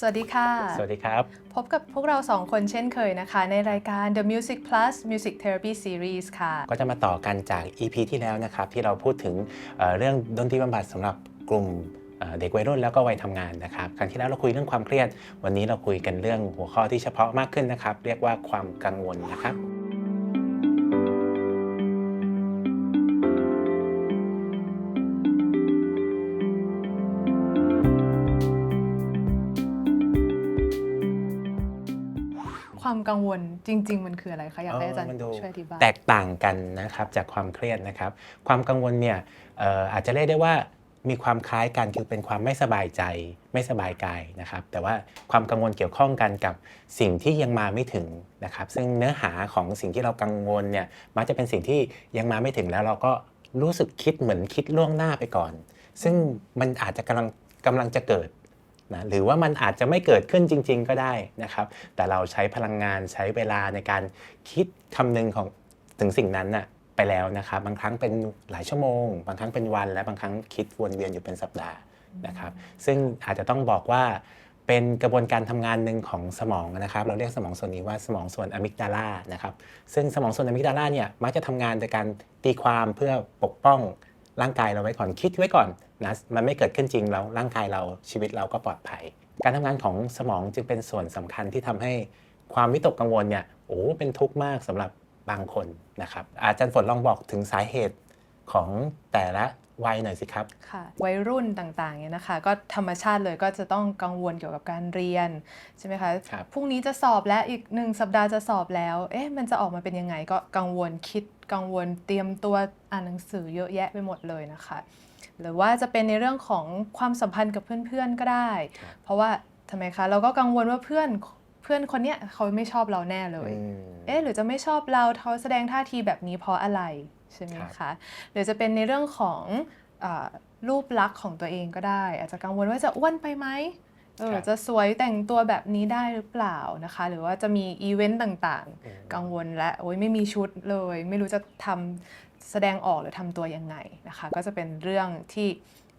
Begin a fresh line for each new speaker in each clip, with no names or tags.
สวัสดีค่ะ
สวัสดีครับ
พบกับพวกเราสองคนเช่นเคยนะคะ ในรายการ The Music Plus Music Therapy Series ค่ะ
ก็จะมาต่อกันจาก EP ที่แล้วนะครับ ที่เราพูดถึงเอ่อเรื่องดนตรีบำบัดสำหรับกลุ่มเอ่อเด็กวัยรุ่นแล้วก็วัยทำงานนะครับครั้งที่แล้วเราคุยเรื่องความเครียด วันนี้เราคุยกันเรื่องหัวข้อที่เฉพาะมากขึ้นนะครับ เรียกว่าความกังวลนะครับ
กังวลจริง ๆ มันคืออะไรคะอยากให้อาจารย์
เมันดู
ช่วยอธิบาย
แตกต่างกันนะครับจากความเครียดนะครับ ความกังวลเนี่ยเอ่ออาจจะเรียกได้ว่ามีความคล้ายกันคือเป็นความไม่สบายใจไม่สบายกายนะครับ แต่ว่าความกังวลเกี่ยวข้องกันกับสิ่งที่ยังมาไม่ถึงนะครับ ซึ่งเนื้อหาของสิ่งที่เรากังวลเนี่ยมักจะเป็นสิ่งที่ยังมาไม่ถึงแล้วเราก็รู้สึกคิดเหมือนคิดล่วงหน้าไปก่อน ซึ่งมันอาจจะกำลังกำลังจะเกิด นะหรือว่ามันอาจจะไม่เกิดขึ้นจริง ๆ ก็ได้นะครับ แต่เราใช้พลังงานใช้เวลาในการคิดคำนึงของถึงสิ่งนั้นน่ะไปแล้วนะครับ บางครั้งเป็นหลายชั่วโมง บางครั้งเป็นวัน และบางครั้งคิดวนเวียนอยู่เป็นสัปดาห์นะครับ ซึ่งอาจจะต้องบอกว่าเป็นกระบวนการทำงานหนึ่งของสมองนะครับ เราเรียกสมองส่วนนี้ว่าสมองส่วนอะมิกดาลานะครับ ซึ่งสมองส่วนอะมิกดาลาเนี่ยมักจะทำงานโดยการตีความเพื่อปกป้อง ร่างกายเราไว้ก่อนคิดไว้ก่อนนะมันไม่เกิดขึ้นจริงแล้วร่างกายเราชีวิตเราก็ปลอดภัย การทำงานของสมองจึงเป็นส่วนสำคัญที่ทำให้ความวิตกกังวลเนี่ยโอ้เป็นทุกข์มากสำหรับบางคนนะครับ อาจารย์ฝนลองบอกถึงสาเหตุของแต่ละวัยหน่อยสิครับ
ค่ะวัยรุ่นต่างๆเนี่ยนะคะ ก็ธรรมชาติเลยก็จะต้องกังวลเกี่ยวกับการเรียนใช่ไหมคะ
ครับ
พรุ่งนี้จะสอบแล้วอีกหนึ่งสัปดาห์จะสอบแล้ว เอ๊ะมันจะออกมาเป็นยังไงก็กังวลคิด กังวลเตรียมตัวอ่านหนังสือเยอะแยะไปหมดเลยนะคะ หรือว่าจะเป็นในเรื่องของความสัมพันธ์กับเพื่อนๆก็ได้
ครับ
เพราะว่าทำไมคะเราก็กังวลว่าเพื่อนเพื่อนคนเนี้ยเขาไม่ชอบเราแน่เลย
อืม
เอ๊ะหรือจะไม่ชอบเราเขาแสดงท่าทีแบบนี้เพราะอะไรใช่ไหม
ครั
คะ
บ
หรือจะเป็นในเรื่องของอารูปลักษณ์ของตัวเองก็ได้ อาจจะกังวลว่าจะอ้วนไปไหม เออจะสวยแต่งตัวแบบนี้ได้หรือเปล่านะคะ หรือว่าจะมีอีเวนต์ต่าง
อืม
ๆกังวลและโอ้ยไม่มีชุดเลย ไม่รู้จะทำแสดงออกหรือทำตัวยังไงนะคะ ก็จะเป็นเรื่องที่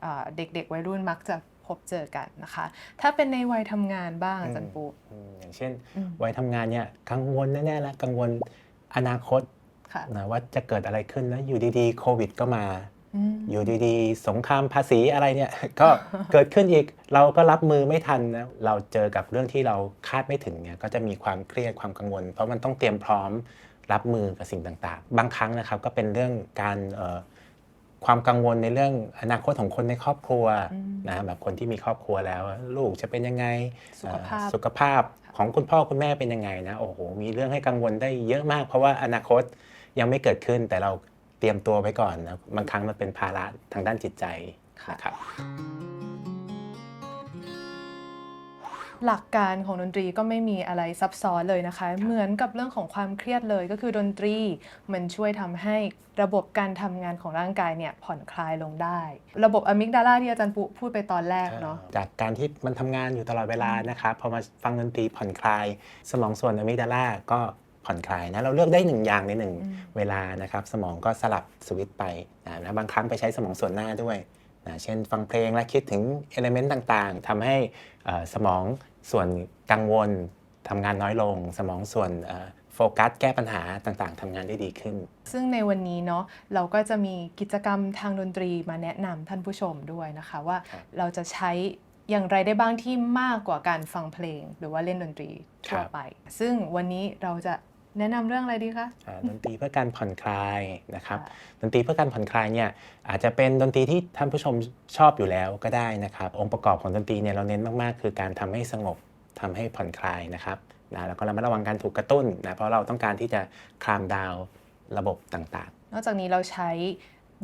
อ่าเด็กๆ วัยรุ่นมักจะพบเจอกันนะคะ ถ้าเป็นในวัยทำงานบ้างอาจารย์ปู
อืมอย่างเช่น
อืม
วัยทำงานเนี่ยกังวลแน่ๆแล้วกังวลอนาคต
ค่ะ
นะว่าจะเกิดอะไรขึ้นแล้วอยู่ดีๆโควิด ก็มา
อืม
อยู่ดีๆ สงครามภาษีอะไรเนี่ย ก็เกิดขึ้นอีกเราก็รับมือไม่ทันนะเราเจอกับเรื่องที่เราคาดไม่ถึงเนี่ยก็จะมีความเครียดความกังวล เพราะมันต้องเตรียมพร้อมรับมือกับสิ่งต่างๆ บางครั้งนะครับก็เป็นเรื่องการเอ่อความกังวลในเรื่องอนาคตของคนในครอบครัว
อืม
นะแบบคนที่มีครอบครัวแล้ว ลูกจะเป็นยังไง
สุขภาพ
เอ่อสุขภาพของคุณพ่อคุณแม่เป็นยังไงนะโอ้โหมีเรื่องให้กังวลได้เยอะมาก เพราะว่าอนาคตยังไม่เกิดขึ้นแต่เรา เตรียมตัวไว้ก่อนนะบางครั้งมันเป็นภาระทางด้านจิตใจ
ค่ะ
นะครับ
หลักการของดนตรีก็ไม่มีอะไรซับซ้อนเลยนะคะ เหมือนกับเรื่องของความเครียดเลยก็คือดนตรีมันช่วยทำให้ระบบการทำงานของร่างกายเนี่ยผ่อนคลายลงได้ ระบบอะมิกดาลาที่อาจารย์ปุพูดไปตอนแรกเนาะ
จากการที่มันทำงานอยู่ตลอดเวลานะครับพอมาฟังดนตรีผ่อนคลาย สมองส่วนอะมิกดาลาก็ ผ่อนคลายนะเราเลือกได้หนึ่งอย่างในหนึ่ง
อืม
เวลานะครับสมองก็สลับสวิตช์ไปนะแล้วบางครั้งไปใช้สมองส่วนหน้าด้วยนะเช่นฟังเพลงและคิดถึงเอลิเมนต์ต่างๆทำให้เอ่อสมองส่วนกังวลทำงานน้อยลง สมองส่วนเอ่อโฟกัสแก้ปัญหาต่างๆทำงานได้ดีขึ้น
ซึ่งในวันนี้เนาะเราก็จะมีกิจกรรมทางดนตรีมาแนะนำท่านผู้ชมด้วยนะคะว่า
ครับ
เราจะใช้อย่างไรได้บ้างที่มากกว่าการฟังเพลง หรือว่าเล่นดนตรีทั่วไป ซึ่งวันนี้เราจะ แนะนำเรื่องอะไรดีคะ
อ่าดนตรีเพื่อการผ่อนคลายนะครับ
ค่ะ
ดนตรีเพื่อการผ่อนคลายเนี่ยอาจจะเป็นดนตรีที่ท่านผู้ชมชอบอยู่แล้วก็ได้นะครับองค์ประกอบของดนตรีเนี่ยเราเน้นมากๆ คือการทำให้สงบทำให้ผ่อนคลายนะครับนะแล้วก็ระมัดระวังการถูกกระตุ้นนะเพราะเราต้องการที่จะคลามดาวระบบต่าง
นอกจากนี้เราใช้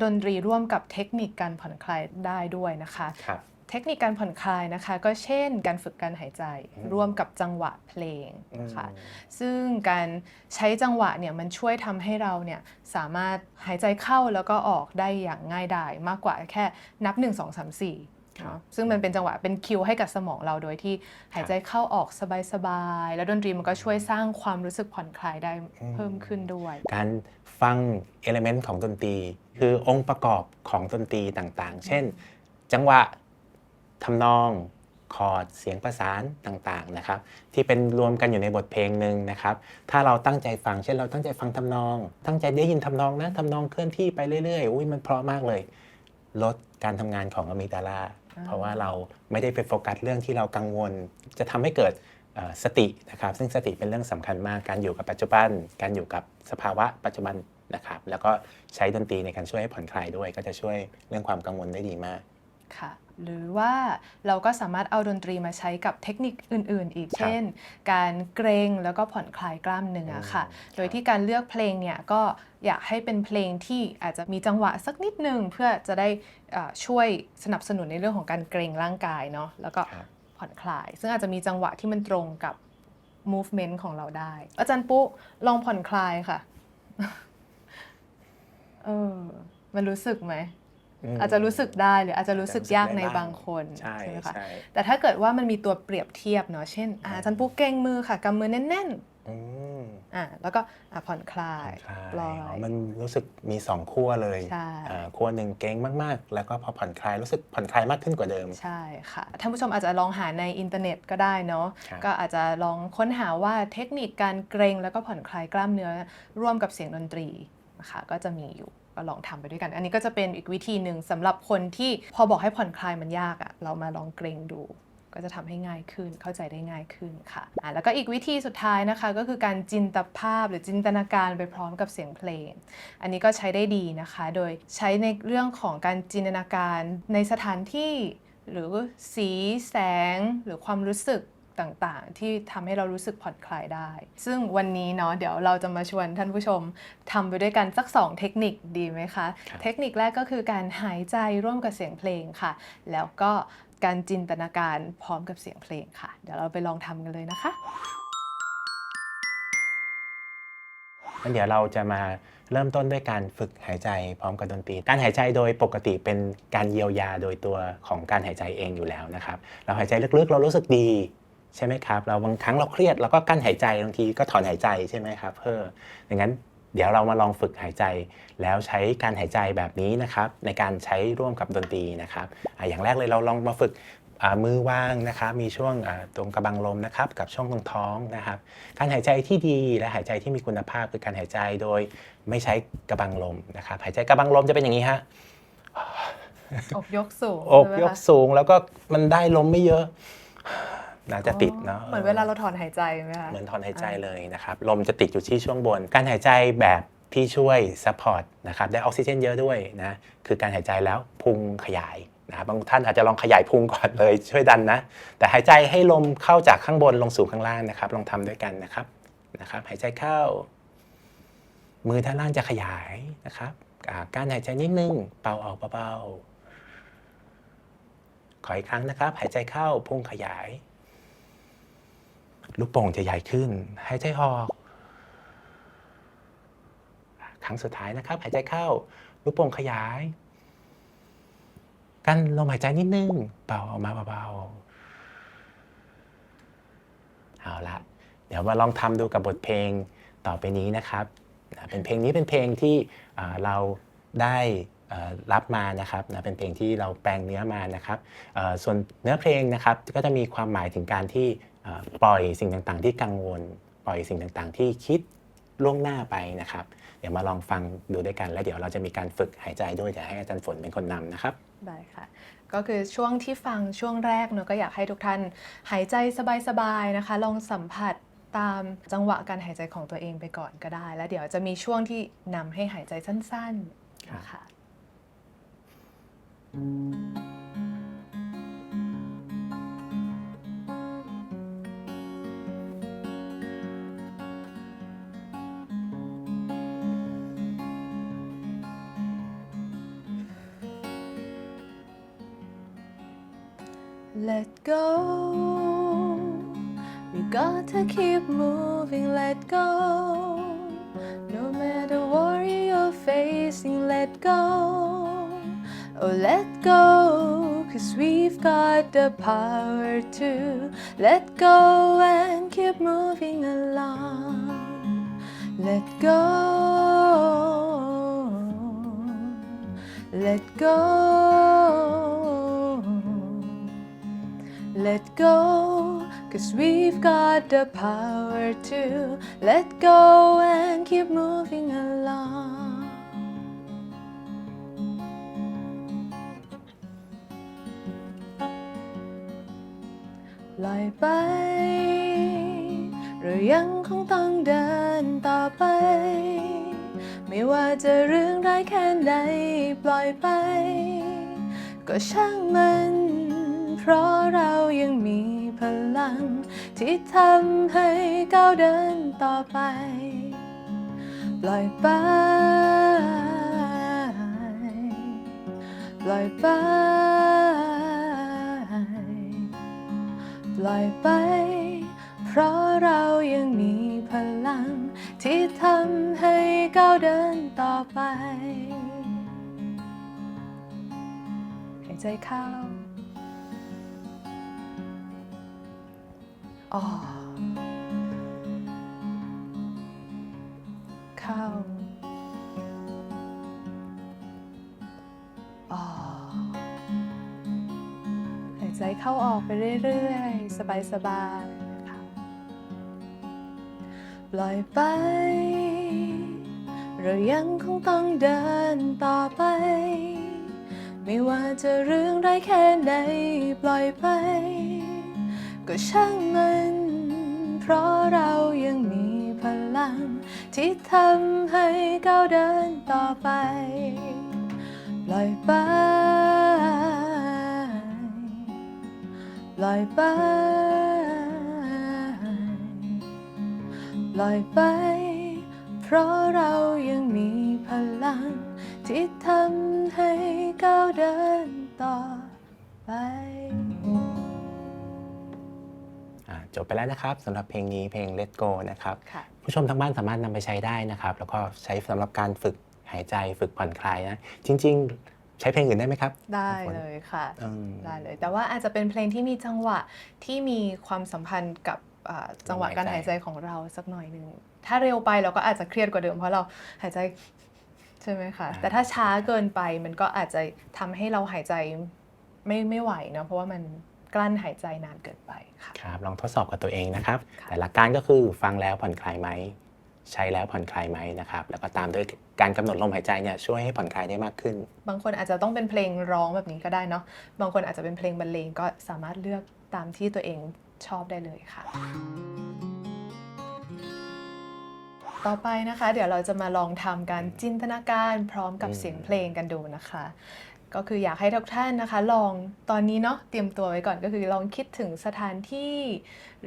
ดนตรีร่วมกับเทคนิคการผ่อนคลายได้ด้วยนะคะ
ๆครับ
เทคนิคการผ่อนคลายนะคะ ก็เช่นการฝึกการหายใจ
อืม
ร่วมกับจังหวะเพลง
อืม
นะคะซึ่งการใช้จังหวะเนี่ยมันช่วยทำให้เราเนี่ยสามารถหายใจเข้าแล้วก็ออกได้อย่างง่ายดายมากกว่าแค่นับ 1 2 3 4เนาะซึ่งมันเป็นจังหวะเป็นคิวให้กับสมองเราโดยที่หายใจเข้าออกสบายๆ แล้วดนตรีมันก็ช่วยสร้างความรู้สึกผ่อนคลายได้เพิ่มขึ้นด้วย
การฟังเอลิเมนต์ของดนตรี คือองค์ประกอบของดนตรีต่างๆ เช่น จังหวะ ทำนองคอร์ดเสียงประสานต่างๆนะครับ ที่เป็นรวมกันอยู่ในบทเพลงหนึ่งนะครับ ถ้าเราตั้งใจฟังเช่นเราตั้งใจฟังทำนอง ตั้งใจได้ยินทำนองนะทำนองเคลื่อนที่ไปเรื่อยๆอุ้ยมันเพราะมากเลย ลดการทำงานของอะมิกดาลาเพราะว่าเราไม่ได้ไปโฟกัสเรื่องที่เรากังวล จะทำให้เกิดเอ่อสตินะครับ ซึ่งสติเป็นเรื่องสำคัญมากการอยู่กับปัจจุบัน การอยู่กับสภาวะปัจจุบันนะครับ แล้วก็ใช้ดนตรีในการช่วยให้ผ่อนคลายด้วย ก็จะช่วยเรื่องความกังวลได้ดีมาก
ค่ะหรือว่าเราก็สามารถเอาดนตรีมาใช้กับเทคนิคอื่น ๆ อีก
ครับ
เช่น การเกรงแล้วก็ผ่อนคลายกล้ามเนื้อค่ะ
อืม
โดยที่การเลือกเพลงเนี่ยก็อยากให้เป็นเพลงที่อาจจะมีจังหวะสักนิดนึง เพื่อจะได้เอ่อช่วยสนับสนุนในเรื่องของการเกรงร่างกายเนาะแล้วก็
ครับ
ผ่อนคลาย ซึ่งอาจจะมีจังหวะที่มันตรงกับ movement ของเราได้ อาจารย์ปุ๊ลองผ่อนคลายค่ะเออมันรู้สึกไหม
ม
อาจจะรู้สึกได้หรืออาจจะรู้สึกยากใน
ได้
บางคน
ใช่
ไหมคะ
ใช่
แต่ถ้าเกิดว่ามันมีตัวเปรียบเทียบเนาะเช่นอ่าอาจารย์ปุ๊กเก่งมือค่ะกำมือแน่น
อืม
ๆอ่าแล้วก็อ่าผ่อนคลาย
ผ่อนค
ปล่
ลา
อยย
อ๋อมันรู้สึกมีสองขั้วเลย
ใช่
อ่าขั้วหนึ่งเก่งมากๆ แล้วก็พอผ่อนคลายรู้สึกผ่อนคลายมากขึ้นกว่าเดิม
ใช่ค่ะท่านผู้ชมอาจจะลองหาในอินเทอร์เน็ตก็ได้เนาะ
ครับ
ก็อาจจะลองค้นหาว่าเทคนิคการเกรงแล้วก็ผ่อนคลายกล้ามเนื้อร่วมกับเสียงดนตรีนะคะก็จะมีอยู่ ก็ลองทำไปด้วยกัน อันนี้ก็จะเป็นอีกวิธีหนึ่งสำหรับคนที่พอบอกให้ผ่อนคลายมันยากอะเรามาลองเกรงดูก็จะทำให้ง่ายขึ้น เข้าใจได้ง่ายขึ้นค่ะอะแล้วก็อีกวิธีสุดท้ายนะคะ ก็คือการจินตภาพหรือจินตนาการไปพร้อมกับเสียงเพลง อันนี้ก็ใช้ได้ดีนะคะ โดยใช้ในเรื่องของการจินตนาการในสถานที่ หรือสีแสง หรือความรู้สึก ต่างๆ ที่ทำให้เรารู้สึกผ่อนคลายได้ ซึ่งวันนี้เนาะเดี๋ยวเราจะมาชวนท่านผู้ชมทำไปด้วยกันสัก 2 เทคนิคดีไหมคะ
ครับ
เทคนิคแรกก็คือการหายใจร่วมกับเสียงเพลงค่ะ แล้วก็การจินตนาการพร้อมกับเสียงเพลงค่ะ เดี๋ยวเราไปลองทำกันเลยนะคะ
งั้นเดี๋ยวเราจะมาเริ่มต้นด้วยการฝึกหายใจพร้อมกับดนตรี การหายใจโดยปกติเป็นการเยียวยาโดยตัวของการหายใจเองอยู่แล้วนะครับ เราหายใจลึกๆ เรารู้สึกดี ใช่ไหมครับ เราบางครั้งเราเครียดเราก็กั้นหายใจบางทีก็ถอนหายใจใช่ไหมครับเพื่ออย่างนั้นเดี๋ยวเรามาลองฝึกหายใจ แล้วใช้การหายใจแบบนี้นะครับ ในการใช้ร่วมกับดนตรีนะครับอะอย่างแรกเลยเราลองมาฝึกอ่ามือวางนะครับ มีช่วงอ่าตรงกระบังลมนะครับ กับช่วงตรงท้องนะครับ การหายใจที่ดีและหายใจที่มีคุณภาพคือการหายใจโดยไม่ใช้กระบังลมนะครับ หายใจกระบังลมจะเป็นอย่างนี้ฮะ
อกยกสูง
อก
ใช่ไหม
ยก
คะ
สูงแล้วก็มันได้ลมไม่เยอะ น่าจะติดเนาะ
เหมือนเวลาเราถอนหายใจไหมคะ
เหมือนถอนหายใจเลยนะครับลมจะติดอยู่ที่ช่วงบน การหายใจแบบที่ช่วยซัพพอร์ตนะครับได้ออกซิเจนเยอะด้วยนะคือการหายใจแล้วพุงขยายนะครับบางท่านอาจจะลองขยายพุงก่อนเลยช่วยดันนะ แต่หายใจให้ลมเข้าจากข้างบนลงสู่ข้างล่างนะครับ ลองทำด้วยกันนะครับนะครับ หายใจเข้า มือด้านล่างจะขยายนะครับอ่าการหายใจนิดนึงเป่าออกเบาๆขออีกครั้งนะครับ หายใจเข้าพุงขยาย ลูกโป่งจะใหญ่ขึ้น หายใจออก ครั้งสุดท้ายนะครับ หายใจเข้า ลูกโป่งขยาย กันลมหายใจนิดนึงเป่าออกมาเบาๆ เอาละ เดี๋ยวมาลองทำดูกับบทเพลงต่อไปนี้นะครับ เป็นเพลงนี้เป็นเพลงที่เราได้รับมานะครับนะเป็นเพลงที่เราแปลงเนื้อมานะครับส่วนเนื้อเพลงนะครับก็จะมีความหมายถึงการที่ ปล่อยสิ่งต่างๆ ที่กังวล ปล่อยสิ่งต่างๆ ที่คิดล่วงหน้าไปนะครับ เดี๋ยวมาลองฟังดูด้วยกัน แล้วเดี๋ยวเราจะมีการฝึกหายใจด้วยเดี๋ยวให้อาจารย์ฝนเป็นคนนำนะครับ
ได้ค่ะก็คือช่วงที่ฟังช่วงแรกเนอะก็อยากให้ทุกท่านหายใจสบายๆนะคะ ลองสัมผัสตามจังหวะการหายใจของตัวเองไปก่อนก็ได้ แล้วเดี๋ยวจะมีช่วงที่นำให้หายใจสั้นๆนะคะ go. We gotta keep moving, let go. No matter what you're facing, let go. Oh, let go, cause we've got the power to let go and keep moving along. Let go, let go. Let go, cause we've got the power to let go and keep moving along. ลอยไปเรายังคงต้องเดินต่อไป ไม่ว่าจะเรื่องร้ายแค่ไหนปล่อยไป ก็ช่างมัน เพราะเรายังมีพลัง ที่ทำให้ก้าวเดินต่อไป ปล่อยไป ปล่อยไป ปล่อยไป เพราะเรายังมีพลัง ที่ทำให้ก้าวเดินต่อไป หายใจเข้า เข้าออกหายใจเข้าออกไปเรื่อย ๆ สบายๆนะคะปล่อยไป เรายังคงต้องเดินต่อไป ไม่ว่าจะเรื่องร้ายแค่ไหน ปล่อยไป ก็ช่างมัน เพราะเรายังมีพลัง ที่ทำให้ก้าวเดินต่อไป ปล่อยไป ปล่อยไป ปล่อยไป เพราะเรายังมีพลัง ที่ทำให้ก้าวเดินต่อไป
จบไปแล้วนะครับสำหรับเพลงนี้เพลง Let Go นะครับ
ค่ะ
ผู้ชมทางบ้านสามารถนำไปใช้ได้นะครับ แล้วก็ใช้สำหรับการฝึกหายใจฝึกผ่อนคลายนะจริง ๆ ใช้เพลงอื่นได้ไหมครับ
ได้เลยค่ะ
อืม
ได้เลย แต่ว่าอาจจะเป็นเพลงที่มีจังหวะที่มีความสัมพันธ์กับอ่าจังหวะการหายใจของเราสักหน่อยหนึ่งถ้าเร็วไปเราก็อาจจะเครียดกว่าเดิมเพราะเราหายใจใช่ไหมคะแต่ถ้าช้าเกินไปมันก็อาจจะทำให้เราหายใจไม่ไม่ไหวเนอะเพราะว่ามัน กลั้นหายใจนานเกินไปค่ะ
ครับลองทดสอบกับตัวเองนะครับ
ค่ะ
แต่หลักการก็คือฟังแล้วผ่อนคลายไหมใช้แล้วผ่อนคลายไหมนะครับ แล้วก็ตามด้วยการกำหนดลมหายใจเนี่ยช่วยให้ผ่อนคลายได้มากขึ้น
บางคนอาจจะต้องเป็นเพลงร้องแบบนี้ก็ได้เนาะบางคนอาจจะเป็นเพลงบรรเลงก็สามารถเลือกตามที่ตัวเองชอบได้เลยค่ะ ต่อไปนะคะ เดี๋ยวเราจะมาลองทำการจินตนาการพร้อมกับ
อืม
เสียงเพลงกันดูนะคะ ก็คืออยากให้ทุกท่านนะคะ ลองตอนนี้เนาะเตรียมตัวไว้ก่อนก็คือลองคิดถึงสถานที่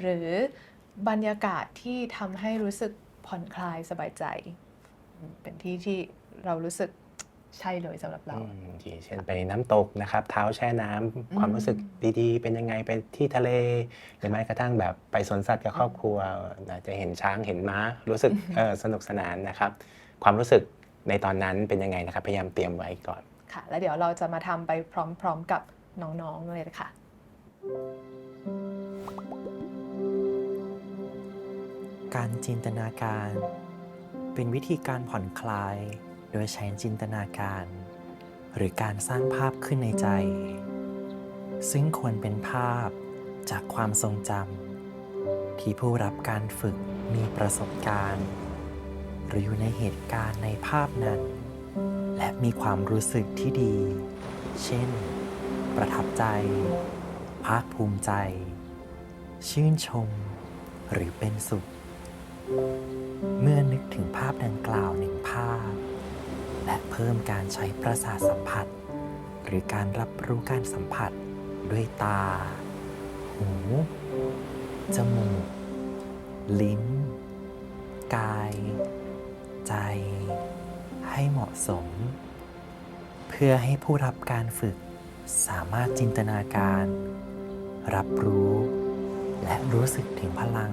หรือบรรยากาศที่ทำให้รู้สึกผ่อนคลายสบายใจอืมเป็นที่ที่เรารู้สึกใช่เลยสำหรับเรา
อืมอย่างเช่นไปน้ำตกนะครับ เท้าแช่น้ำความรู้สึกดีๆ เป็นยังไงไปที่ทะเลหรือแม้กระทั่งแบบไปสวนสัตว์กับครอบครัวนะจะเห็นช้างเห็นม้า รู้สึกเออสนุกสนานนะครับ ความรู้สึกในตอนนั้นเป็นยังไงนะครับ พยายามเตรียมไว้ก่อน
ค่ะ แล้วเดี๋ยวเราจะมาทำไปพร้อมๆกับน้องๆเลยค่ะ
การจินตนาการ เป็นวิธีการผ่อนคลาย โดยใช้จินตนาการ หรือการสร้างภาพขึ้นในใจ ซึ่งควรเป็นภาพจากความทรงจำที่ผู้รับการฝึกมีประสบการณ์ หรืออยู่ในเหตุการณ์ในภาพนั้น และมีความรู้สึกที่ดี เช่น ประทับใจ ภาคภูมิใจ ชื่นชม หรือเป็นสุข เมื่อนึกถึงภาพดังกล่าวหนึ่งภาพ และเพิ่มการใช้ประสาทสัมผัส หรือการรับรู้การสัมผัสด้วยตา หู จมูก ลิ้น กาย ใจ ให้เหมาะสม เพื่อให้ผู้รับการฝึกสามารถจินตนาการ รับรู้ และรู้สึกถึงพลัง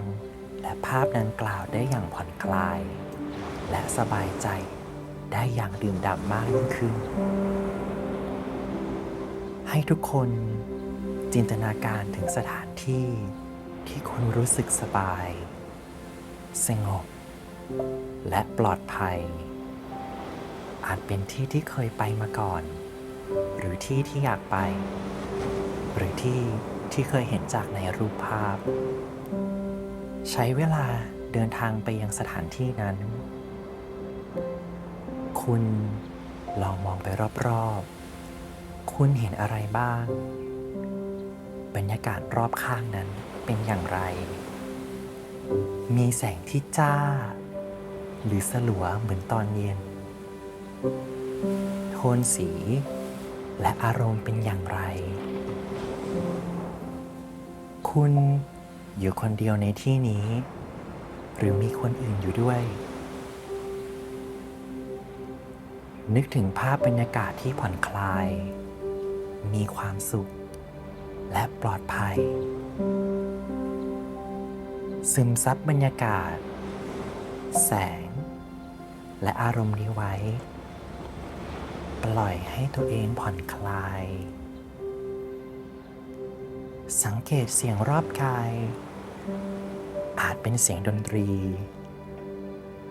และภาพดังกล่าวได้อย่างผ่อนคลาย และสบายใจได้อย่างดื่มด่ำมากยิ่งขึ้น ให้ทุกคนจินตนาการถึงสถานที่ที่คุณรู้สึกสบาย สงบ และปลอดภัย อาจเป็นที่ที่เคยไปมาก่อน หรือที่ที่อยากไป หรือที่ที่เคยเห็นจากในรูปภาพ ใช้เวลาเดินทางไปยังสถานที่นั้น คุณลองมองไปรอบๆ คุณเห็นอะไรบ้าง บรรยากาศรอบข้างนั้นเป็นอย่างไร มีแสงที่จ้า หรือสลัวเหมือนตอนเย็น โทนสี และอารมณ์เป็นอย่างไร คุณอยู่คนเดียวในที่นี้ หรือมีคนอื่นอยู่ด้วย นึกถึงภาพบรรยากาศที่ผ่อนคลาย มีความสุข และปลอดภัย ซึมซับบรรยากาศ แสง และอารมณ์นี้ไว้ ปล่อยให้ตัวเองผ่อนคลาย สังเกตเสียงรอบกาย อาจเป็นเสียงดนตรี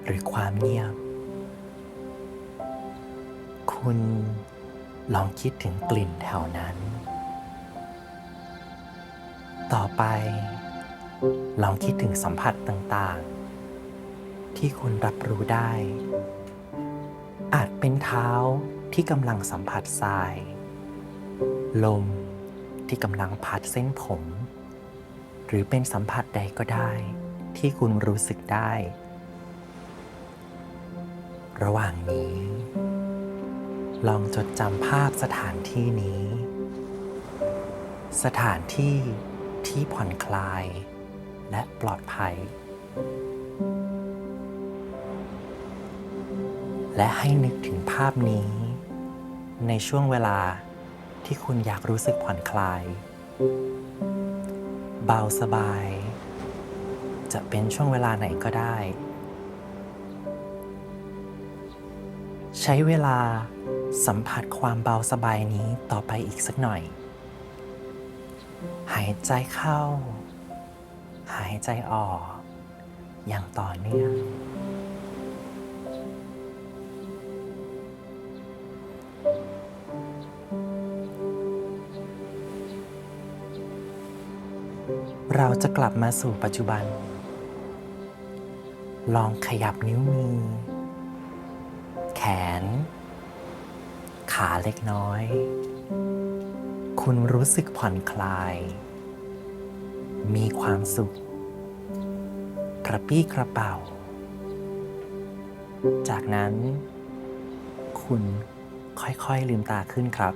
หรือความเงียบ คุณลองคิดถึงกลิ่นแถวนั้น ต่อไปลองคิดถึงสัมผัสต่างๆ ที่คุณรับรู้ได้ อาจเป็นเท้า ที่กำลังสัมผัสทราย ลมที่กำลังพัดเส้นผม หรือเป็นสัมผัสใดก็ได้ ที่คุณรู้สึกได้ ระหว่างนี้ ลองจดจำภาพสถานที่นี้ สถานที่ที่ผ่อนคลาย และปลอดภัย และให้นึกถึงภาพนี้ ในช่วงเวลาที่คุณอยากรู้สึกผ่อนคลาย เบาสบาย จะเป็นช่วงเวลาไหนก็ได้ ใช้เวลาสัมผัสความเบาสบายนี้ต่อไปอีกสักหน่อย หายใจเข้า หายใจออก อย่างต่อเนื่อง เราจะกลับมาสู่ปัจจุบัน ลองขยับนิ้วมือ แขน ขาเล็กน้อย คุณรู้สึกผ่อนคลาย มีความสุข กระปี้กระเป๋า จากนั้น คุณค่อยๆลืมตาขึ้นครับ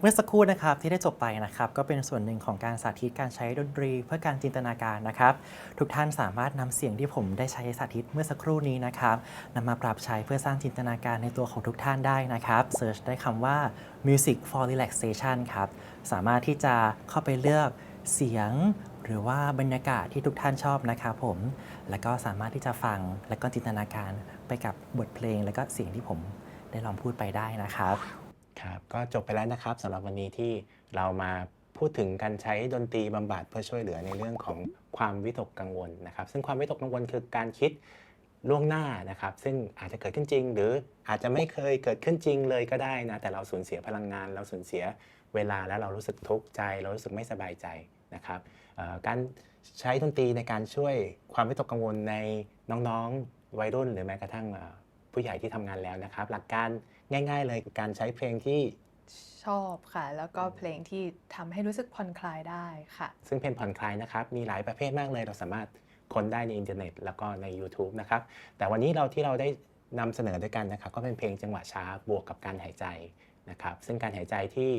เมื่อสักครู่นะครับที่ได้จบไปนะครับก็เป็นส่วนหนึ่งของการสาธิตการใช้ดนตรีเพื่อการจินตนาการนะครับ ทุกท่านสามารถนำเสียงที่ผมได้ใช้สาธิตเมื่อสักครู่นี้นะครับนำมาปรับใช้เพื่อสร้างจินตนาการในตัวของทุกท่านได้นะครับเซิร์ชได้คำว่า music for relaxation ครับสามารถที่จะเข้าไปเลือกเสียงหรือว่าบรรยากาศที่ทุกท่านชอบนะครับผม แล้วก็สามารถที่จะฟังและก็จินตนาการไปกับบทเพลง และก็เสียงที่ผมได้ลองพูดไปได้นะครับ
ครับก็จบไปแล้วนะครับสำหรับวันนี้ที่เรามาพูดถึงการใช้ดนตรีบำบัดเพื่อช่วยเหลือในเรื่องของความวิตกกังวลนะครับ ซึ่งความวิตกกังวลคือการคิดล่วงหน้านะครับ ซึ่งอาจจะเกิดขึ้นจริง หรืออาจจะไม่เคยเกิดขึ้นจริงเลยก็ได้นะ แต่เราสูญเสียพลังงาน เราสูญเสียเวลาแล้วเรารู้สึกทุกข์ใจ เรารู้สึกไม่สบายใจนะครับการใช้ดนตรีในการช่วยความวิตกกังวลในน้องๆวัยรุ่น หรือแม้กระทั่งผู้ใหญ่ที่ทำงานแล้วนะครับ หลักการ ง่าย ๆ เลยการใช้เพลงที่
ชอบค่ะ แล้วก็เพลงที่ทำให้รู้สึกผ่อนคลายได้ค่ะ
ซึ่งเพลงผ่อนคลายนะครับ มีหลายประเภทมากเลย เราสามารถค้นได้ในอินเทอร์เน็ต แล้วก็ใน YouTube นะครับ แต่วันนี้เราที่เราได้นำเสนอด้วยกันนะครับ ก็เป็นเพลงจังหวะช้าบวกกับการหายใจนะครับ ซึ่งการหายใจที่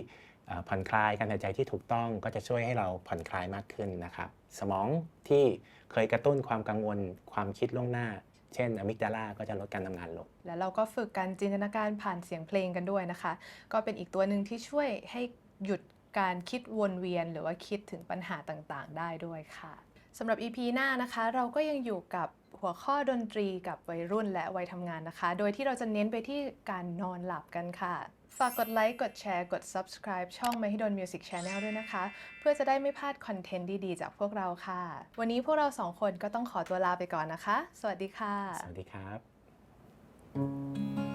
เอ่อผ่อนคลายการหายใจที่ถูกต้องก็จะช่วยให้เราผ่อนคลายมากขึ้นนะครับ สมองที่เคยกระตุ้นความกังวลความคิดล่วงหน้า เช่นอะมิกดาลาก็จะลดการทำงานลง
แล้วเราก็ฝึกการจินตนาการผ่านเสียงเพลงกันด้วยนะคะ ก็เป็นอีกตัวหนึ่งที่ช่วยให้หยุดการคิดวนเวียน หรือว่าคิดถึงปัญหาต่างๆ ได้ด้วยค่ะสำหรับ EP หน้านะคะ เราก็ยังอยู่กับ หัวข้อดนตรีกับวัยรุ่นและวัยทำงานนะคะ โดยที่เราจะเน้นไปที่การนอนหลับกันค่ะ ฝากกดไลค์ กดแชร์ กด subscribe ช่อง Mahidol Music Channel ด้วยนะคะ เพื่อจะได้ไม่พลาดคอนเทนต์ดีๆ จากพวกเราค่ะ วันนี้พวกเราสองคนก็ต้องขอตัวลาไปก่อนนะคะ สวัสดีค่ะ
สวัสดีครับ